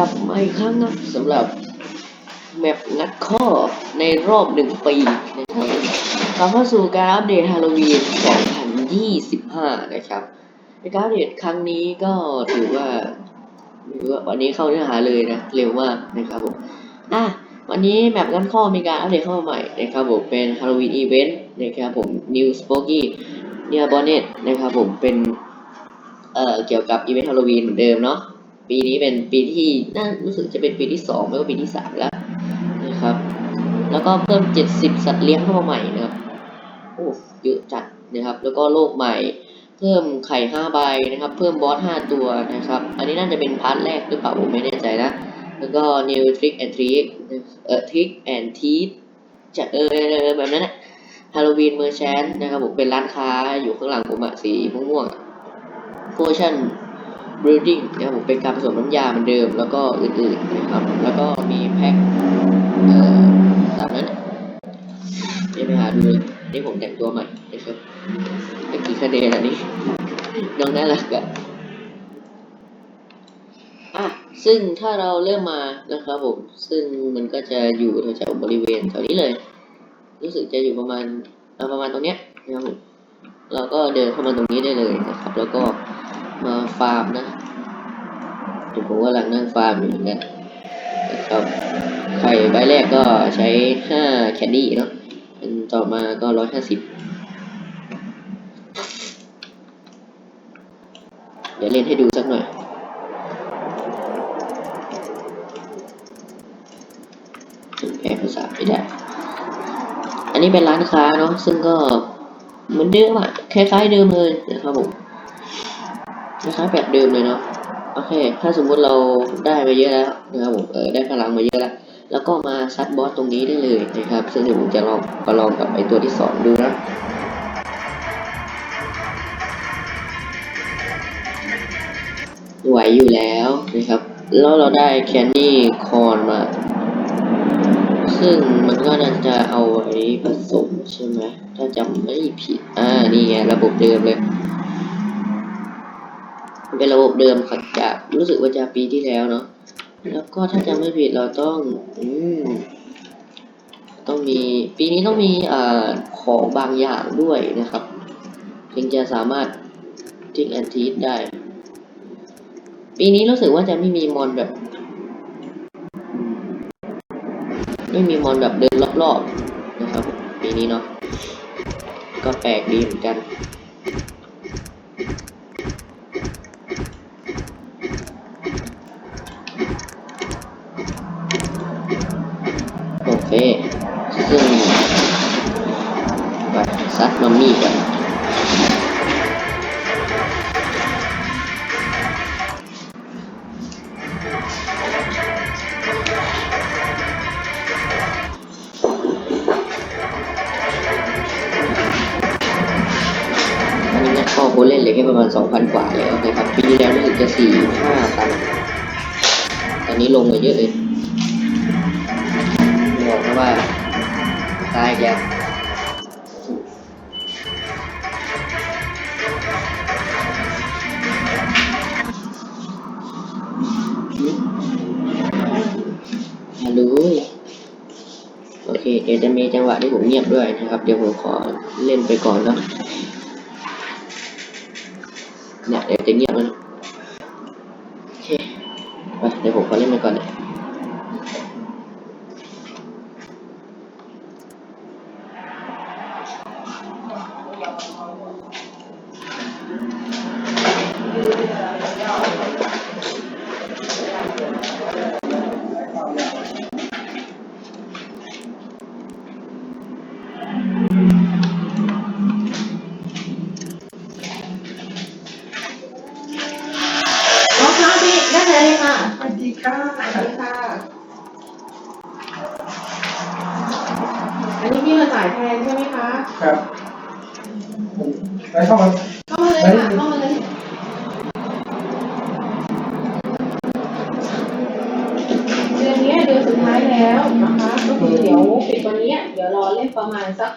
ลับมาอีกครั้งนะสำหรับแมปงัดข้อในรอบหนึ่งปีนะครับกลับเข้าสู่การอัปเดตฮาโลวีน 2025 นะครับ ในการอัปเดตครั้งนี้ก็ถือว่าถือว่าวันนี้เข้าเนื้อหาเลยนะ เร็วมากนะครับผมอะวันนี้แมปงัดข้อมีการอัปเดตเข้ามาใหม่นะครับผมเป็นฮาโลวีนอีเวนต์นะครับผม New Spooky Near Bonnet นะครับผมเป็นเอ่อเกี่ยวกับอีเวนต์ฮาโลวีนเหมือนเดิมเนาะ ปีนี้เป็นปีที่น่ารู้สึกจะเป็นปีที่สองไม่ก็ปีที่สามแล้วนะครับ แล้วก็เพิ่มเจ็ดสิบสัตว์เลี้ยงเข้ามาใหม่นะครับโอ้เยอะจัดนะครับ แล้วก็โลกใหม่ เพิ่มไข่ห้าใบนะครับ เพิ่มบอสห้าตัวนะครับ อันนี้น่าจะเป็นพาร์ทแรกหรือเปล่าผมไม่แน่ใจนะ แล้วก็ new trick and treat เอ่อ trick and treat จะเออแบบนั้นนะฮาโลวีนเมอร์แชนนะครับผมเป็นร้านค้าอยู่ข้างหลังผมอะสีม่วงๆอะ potion breeding นะครับผมเป็นการผสมน้ำยาเหมือนเดิม แล้วก็อื่นๆนะครับ แล้วก็มีแพ็คเอ่อตามนั้นเดี๋ยวไปหาดูเลยนี่ผมแต่งตัวใหม่นะครับเมื่อกี้คะแนนอันนี้น้องน่ารักอะอะซึ่งถ้าเราเริ่มมานะครับผม ซึ่งมันก็จะอยู่แถวๆบริเวณแถวนี้เลย รู้สึกจะอยู่ประมาณประมาณตรงเนี้ยนะครับผมเราก็เดินเข้ามาตรงนี้ได้เลยนะครับ แล้วก็มาฟาร์มนะ เดี๋ยวผมกำลังนั่งฟาร์มอยู่เหมือนกันะครับไข่ใบแรกก็ใช้ห้าแคนดี้เนาะอันต่อมาก็ร้อยห้าสิบเดี๋ยวเล่นให้ดูสักหน่อยแปลภาษาไม่ได้ อันนี้เป็นร้านค้าเนาะ ซึ่งก็เหมือนเดิมอะคล้ายๆเดิมเลยนะครับผมคล้ายๆแบบเดิมเลยเนาะ โอเค ถ้าสมมุติเราได้มาเยอะแล้วนะครับผมเออได้พลังมาเยอะแล้ว แล้วก็มาซัดบอสตรงนี้ได้เลยนะครับ ซึ่งเดี๋ยวผมจะลองประลองกับไอตัวที่สองดูนะไหวอยู่แล้วนะครับ แล้วเราได้แคนดี้คอนมา ซึ่งมันก็น่าจะเอาไว้ผสมใช่ไหม ถ้าจำไม่ผิด อ่า นี่ไงระบบเดิมเลย เป็นระบบเดิมครับจากรู้สึกว่าจะปีที่แล้วเนาะแล้วก็ถ้าจำไม่ผิดเราต้องอืมต้องมีปีนี้ต้องมีอ่าของบางอย่างด้วยนะครับ ถึงจะสามารถทิ้งแอนทีสได้ ปีนี้รู้สึกว่าจะไม่มีมอนแบบ ไม่มีมอนแบบเดินรอบๆนะครับ ปีนี้เนาะก็แปลกดีเหมือนกัน โอเค ซึ่งไป ซัดมัมมี่กันอันนี้นักข้อโคเล่นเลยแค่ประมาณ 2,000 กว่าแล้วนะครับ ปีที่แล้วรู้สึกจะ 4 5ตันตอนนี้ลงมาเยอะเลยบอกนะว่าตายอีกแล้ว เคเดี๋ยวจะมีจังหวะที่ผมเงียบด้วยนะครับ เดี๋ยวผมขอเล่นไปก่อนนะเนี่ยเดี๋ยวจะเงียบนะโอเคไปเดี๋ยวผมขอเล่นไปก่อนนะ ค่ะสวัสดีค่ะ อันนี้พี่มาจ่ายแทนใช่ไหมคะครับไปเข้ามาเข้ามาเลยค่ะเข้ามาเลยเดือนเนี้ยเดือนสุดท้ายแล้วนะคะก็คือเดี๋ยวปิดวันเนี้ยเดี๋ยวรอเล่นประมาณสัก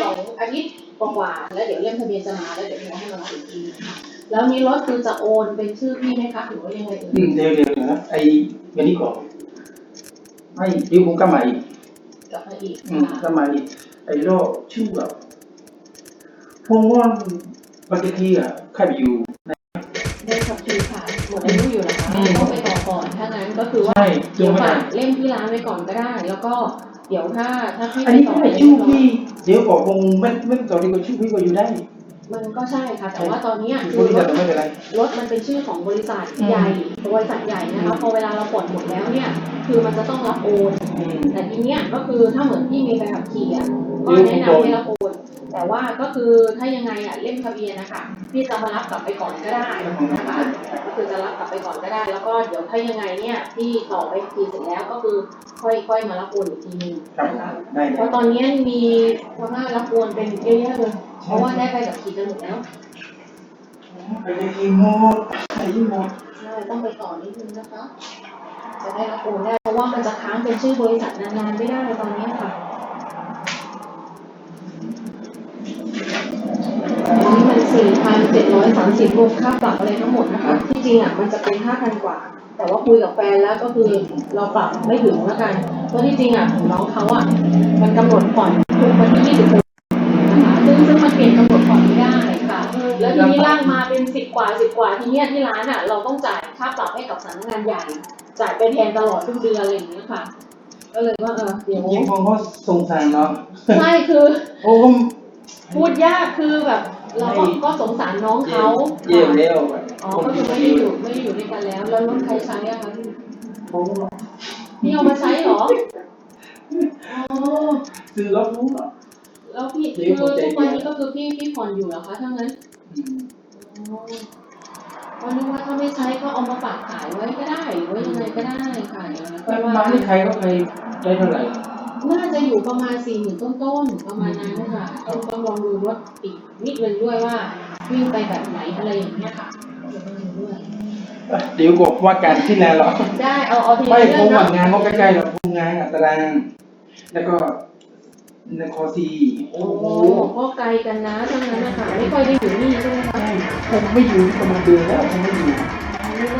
สองอาทิตย์กว่าๆแล้วเดี๋ยวเล่มทะเบียนจะมาแล้วเดี๋ยวโทรให้มารับอีกที แล้วนี้รถคือจะโอนเป็นชื่อพี่ไหมคะหรือว่ายังไงเอ่ยอืมเดี๋ยวเดี๋ยวเดี๋ยวนะไอ้เงินนี้ก่อนไม่เดี๋ยวผมกลับมาอีกกลับมาอีกอืมกลับมาอีกไอ้โรคชื่อแบบผมว่าบางทีอะใครไปอยู่ ได้ขับขี่ค่ะหมดอายุอยู่นะคะอืม ต้องไปต่อก่อนถ้างั้นก็คือว่า ใช่เดี๋ยวไม่ฝาได้กเล่มที่ร้านไว้ก่อนก็ได้ แล้วก็เดี๋ยวถ้าถ้าพี่อันไปนี้ต่อไม่ได้ชื่อพี่เดี๋ยวบอกคงไม่ไม่ต่อดีกว่าชื่อพี่ก็อยู่ได้ มันก็ใช่ค่ะ แต่ว่าตอนเนี้ยบริษัทไม่เป็นไรรถมันเป็นชื่อของบริษัทอืมใหญ่บริษัทใหญ่นะคะพอเวลาเราผ่อนหมดแล้วเนี่ย คือมันจะต้องรับโอนอืมแต่ทีเนี้ยก็คือถ้าเหมือนพี่มีใบขับขี่อะก็เดี๋ยวแนะผมนำให้รับโอนแต่ว่าก็คือถ้ายังไงอะเล่มทะเบียนนะคะพี่จะมารับกลับไปก่อนก็ได้นะคะก็คือจะรับกลับไปก่อนก็ได้ แล้วก็เดี๋ยวถ้ายังไงเนี่ยพี่ต่อไปขี่เสร็จแล้วก็คือค่อยค่อยมารับโอนอีกทีนึงครับนะคะได้เพเลยราะตอนนี้มีพม่ารับโอนเป็นเยอะแยะเลย เพราะว่าได้ไปกับขี่กันหมดแล้วไปยิงโมดไปยิงโมดใช่ต้องไปต่อนิดนึงนะคะ จะได้รับโอนได้เพราะว่ามันจะค้างเป็นชื่อบริษัทนานๆไม่ได้ตอนนี้ค่ะตอนสี่พันเจ็ดร้อยสวมค่าปรับอะไรทั้งหมดนะคะ ที่จริงอะมันจะเป็นห้าพันกว่า แต่ว่าคุยกับแฟนแล้วก็คือเราปรับไม่ถึงแล้วกันเพราะที่จริงอะของน้องเขาอะมันกำหนดผ่อนทุกวันที่ยี่สิบ ทีนี้ล่างมาเป็นสิบกว่าสิบกว่าทีเนี้ยที่ร้านอะ เราต้องจ่ายค่าปรับให้กับสำนักงานใหญ่จ่ายไปแทนตลอดทุกเดือนอะไรอย่างเงี้ยค่ะ ก็เลยว่าเออเดี๋ยวยิ่งผมก็สงสารเนาะใช่คือโอ้ก็พูดยากคือแบบ เราก็ก็สงสารน้องเขาเยี่ยมแล้วอ๋อก็คือไม่ได้อยู่ไม่ได้อยู่ด้วยกันแล้ว แล้วรถใครใช้อะคะพี่ผมพี่เอามาใช้เหรออ๋อซื้อรถรู้เนาะ แล้วพี่เดี๋คือยวผมใจทุกวันเย็นนี้ก็คือพี่พี่ผ่อนอยู่เหรอคะถ้างั้นอ๋อก็นึกว่าถ้าไม่ใช้ก็เอามาฝากขายไว้ก็ได้หรือว่ายังไงก็ได้ค่ะอย่างนั้นก็แล้วว่ามาที่ใครก็เคยได้เท่าไหร่น่าจะอยู่ประมาณสี่หมื่นต้นๆประมาณนั้นค่ะต้องต้องลองดูรถอีกนิดนึงด้วยว่าวิ่งไปแบบไหนอะไรอย่างเงี้ยค่ะเดี๋ยวต้องดูด้วยเดี๋ยวกว่าการที่แล้วหรอได้เอาเอาทีไม่ละผเรื่อมงหวัเนาะงงานก็ใกล้ๆหรอกผมงานอัตรางแล้วก็ นครศรีโอ้โอ้โหโหก็ไกลกันนะทั้งนั้นนะคะไม่ค่อยได้อยู่นี่ใช่ไหมคะใช่ผมไม่อยู่ประมาณเดือนแล้วผมไม่อยู่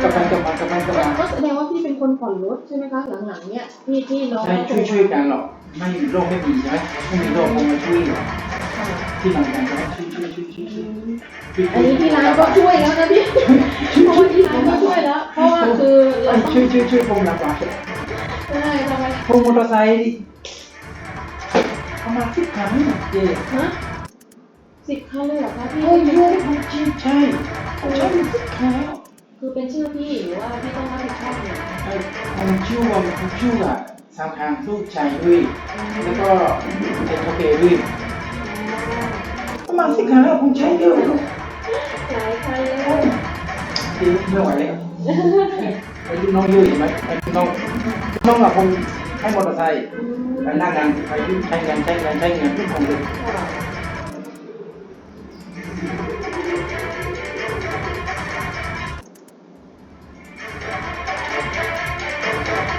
กลับไปกลับมากลับไปกลับมาก็แสดงว่าพี่เป็นคนผ่อนรถใช่ไหมคะหลังๆเนี่ยที่ที่น้องใช่ช่วยช่วยๆกันหรอกไม่โรคไม่มีใช่ไหมไม่มีโรคผมมาช่วยที่หลังกันก็ช่วยช่วยช่วยช่วยช่วยช่วยอันนี้ที่ร้านก็ช่วยแล้วนะพี่เพราะว่าที่ร้านก็ช่วยแล้วเพราะว่าคือเราต้องช่วยช่วยช่วยผมลำบากใช่ทำไมผมมอเตอร์ไซค์นี่ ประมาณสิบครั้งเจ๊ฮะสิบคันเลยเหรอคะพี่ โอ้ยโอ้ยผมใช่ใช่ผมใช่สิบครั้งคือเป็นชื่อพี่หรือว่าพี่ต้องรับผิดชอบเนี่ยไอ้ผมชื่อว่าผมชื่อว่าสามครั้งลูกชายด้วย แล้วก็ไอ้โอเคด้วยประมาณสิบครั้งผมใช้เยอะหลายคันเลยเจ๊ไม่ไหวแล้วไอ้ลูกน้องยุ่ยไหมไอ้ลูกน้องน้องอะผม ให้มอเตอร์ไซค์อืมไปหน้างานไปใช้เงินใช้เงินใช้เงินทุกคนเลย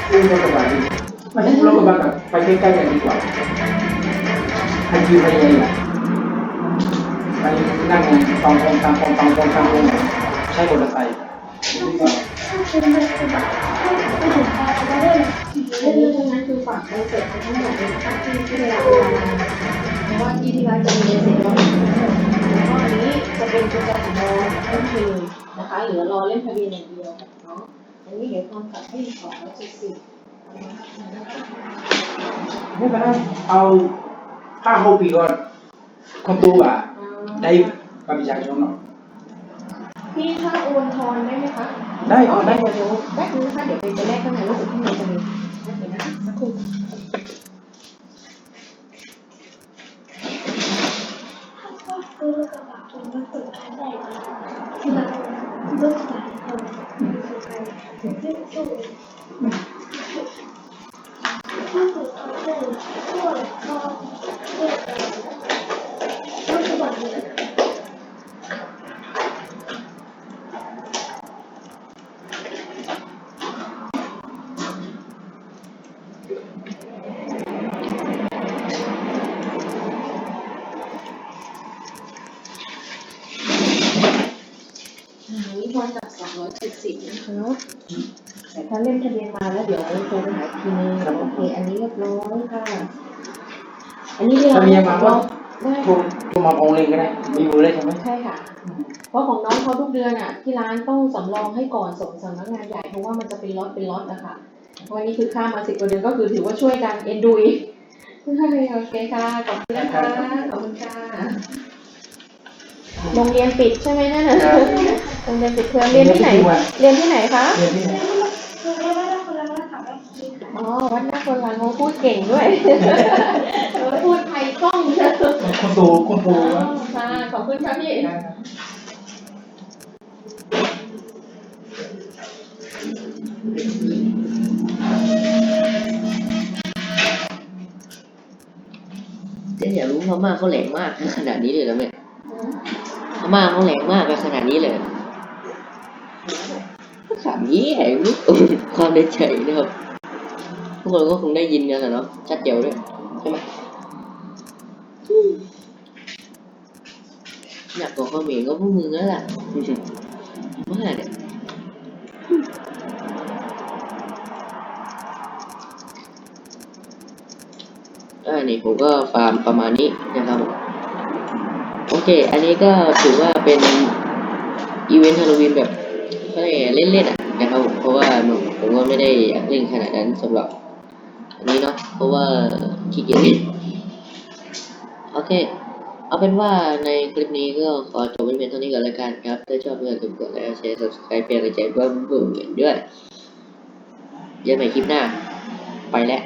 ซื้อรถกระบะดีไม่ใช่รถกระบะอะไปใกล้ๆกันดีกว่าให้คิวให้ยังไงล่ะไปนั่งงานตองคนตามคนตามคนตามคนใช้มอเตอร์ไซค์ดีกว่า เรื่องเรื่องนั้นคือฝากใบเสร็จไปทั้งหมดเลยนะคะที่ที่เวลาเวลามาเพราะว่าที่ที่ร้านจะมีเสร็จแล้วแล้วก็อันนี้จะเป็นกุญแจสำรองก็คือนะคะเหลือรอเล่มทะเบียนอย่างเดียวเนาะอันนี้เดี๋ยวความตัดให้สองร้อยเจ็ดสิบไม่เป็นไรเอาห้าหกปีก่อนคนตัวอะได้บัตรประชาชนเนาะ พี่ถ้าโอนทอนได้ไหมคะได้อ๋ก่ออนได้เดี๋ยวเดี๋ยวแป๊บนึงนะคะเดี๋ยวไปจะแลกข้างในรู้สึกข้างในจะมีเดี๋ยวนะสักครู่ ซื้อกระบะผมมาสุดท้ายได้ที่เราเลือกสายคนซึ่งสู้ที่สุดเขาเป็นช่วยพ่อเลือกอะไรก็คือแบบนี้ วันกับสองร้อยเจ็ดสิบนะคะ แต่ถ้าเล่นทะเบียนมาแล้วเดี๋ยวโทรไปหาอีกทีนึงโอเค อันนี้เรียบร้อยค่ะ อันนี้ที่เราทะเบียนมาว่าได้โทรโทรมาโองเลยก็ได้มีอยู่เลยใช่ไหมใช่ค่ะ เพราะของน้องเขาทุกเดือนอะ ที่ร้านต้องสำรองให้ก่อนส่งสำนักงานใหญ่เพราะว่ามันจะเป็นล็อตเป็นล็อตนะคะวันนี้คือข้ามมาสิบกว่าเดือนก็คือถือว่าช่วยกันเอ็นดูอีกใช่โอเคค่ะ ขอบคุณนะคะ ขอบคุณค่ะ โรงเรียนปิดใช่ไหมนั่นน่ะโรงเรียนปิดเทอมเรียนที่ไหน เรียนที่ไหนคะ เรียนที่ไหนคือเรียกว่าเราคนละว่าค่ะว่าคิดค่ะอ๋อ วัดนาคนลังเขาพูดเก่งด้วย พูดไทยคล่องใช่ไหมคุณตูคุณตูอ๋อค่ะขอบคุณค่ะพี่ได้ครับเจ๊อยากรู้พม่าเขาแหลงมากขนาดนี้เลยแล้วแม่พ มาเขาแหลงมากขนาดนี้เลยขำยี่แหงลูกความในใจนะครับทุกคนก็คงได้ยินกันนะเนาะชัดเจวด้วยใช่ไหมอยากบอกความเห็นก็พวกมึงแล้วล่ะว่าเนี่ยอ่านี่ผมก็ฟาร์มประมาณนี้นะครับผม เค อันนี้ก็ถือว่าเป็นอีเวนต์ฮาโลวีนแบบเขาเรียกเล่นๆอะนะครับผมเพราะว่าผมก็ไม่ได้อยากเล่นขนาดนั้นสำหรับอันนี้เนาะเพราะว่าขี้เกียจเล่นโอเค เอาเป็นว่าในคลิปนี้ก็ขอจบไว้เพียงเท่านี้ก่อนล้วกันครับ ถ้าชอบก็อย่าลืมกดไลค์แชร์ subscribe เป็นกำลังใจเพื่อนเพื่อนด้วยเจอกันใหม่คลิปหน้า ไปแล้ว